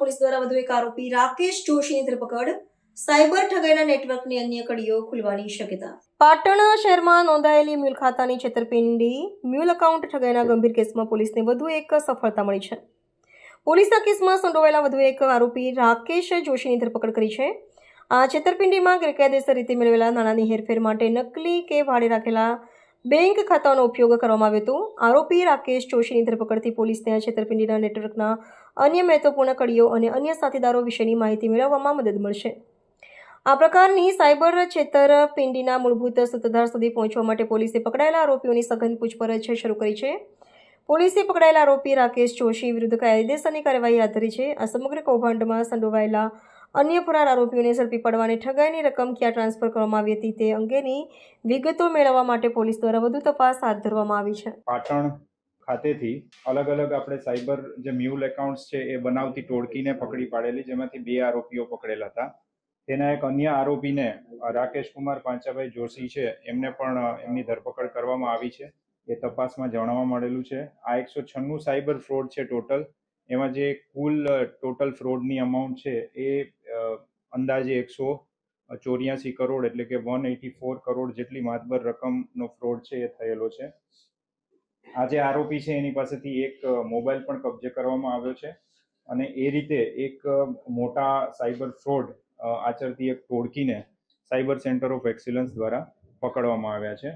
Police દ્વારા વધુ એક આરોપી રાકેશ જોશીની ધરપકડ, સાયબર ઠગાઈના નેટવર્કની અન્ય કડીઓ ખુલવાની શક્યતા. પાટણ શહેરમાં નોંધાયેલી મ્યુલ ખાતાની છેતરપિંડી મ્યુલ એકાઉન્ટ ઠગાઈના ગંભીર કેસમાં પોલીસને વધુ એક સફળતા મળી છે. પોલીસના કેસમાં સંડોવાયેલા વધુ એક આરોપી રાકેશ જોશીની ધરપકડ કરી છે. આ છેતરપિંડીમાં ગેરકાયદેસર રીતે મેળવેલા નાણાંની હેરફેર માટે નકલી કે ભાડે રાખેલા બેંક ખાતાનો ઉપયોગ કરવામાં આવ્યો હતો. આરોપી રાકેશ જોશીની ધરપકડથી પોલીસને આ છેતરપિંડીના નેટવર્કના અન્ય મહત્વપૂર્ણ કડીઓ અને અન્ય સાથીદારો વિશેની માહિતી મેળવવામાં મદદ મળશે. આ પ્રકારની સાયબર છેતરપિંડીના મૂળભૂત સત્તાધાર સુધી પહોંચવા માટે પોલીસે પકડાયેલા આરોપીઓની સઘન પૂછપરછ શરૂ કરી છે. પોલીસે પકડાયેલા આરોપી રાકેશ જોશી વિરુદ્ધ કાયદેસરની કાર્યવાહી હાથ ધરી છે. આ સમગ્ર કૌભાંડમાં સંડોવાયેલા અન્ય ફરાર આરોપીઓને ઝડપી પાડવા અને ઠગાઈની રકમ ક્યાં ટ્રાન્સફર કરવામાં આવી હતી તે અંગેની વિગતો મેળવવા માટે પોલીસ દ્વારા વધુ તપાસ હાથ ધરવામાં આવી છે. પાટણ ખાતેથી અલગ અલગ આપણે સાયબર જે મ્યુલ એકાઉન્ટ્સ છે એ બનાવતી ટોળકીને પકડી પાડેલી, જેમાંથી બે આરોપીઓ પકડેલા હતા. તેના એક અન્ય આરોપીને રાકેશ કુમાર પાંચાભાઈ જોશી છે, એમને પણ એમની ધરપકડ કરવામાં આવી છે. એ તપાસમાં જાણવા મળેલું છે, આ એકસો છન્નું સાયબર ફ્રોડ છે ટોટલ. એમાં જે કુલ ટોટલ ફ્રોડની અમાઉન્ટ છે એ અંદાજે એકસો ચોર્યાસી કરોડ એટલે કે વન એટી ફોર કરોડ જેટલી માતબર રકમનો ફ્રોડ છે એ થયેલો છે. આ જે આરોપી છે એની પાસેથી એક મોબાઈલ પણ કબજે કરવામાં આવ્યો છે અને એ રીતે એક મોટા સાયબર ફ્રોડ આચરતી એક ટોળકીને સાયબર સેન્ટર ઓફ એક્સિલન્સ દ્વારા પકડવામાં આવ્યા છે.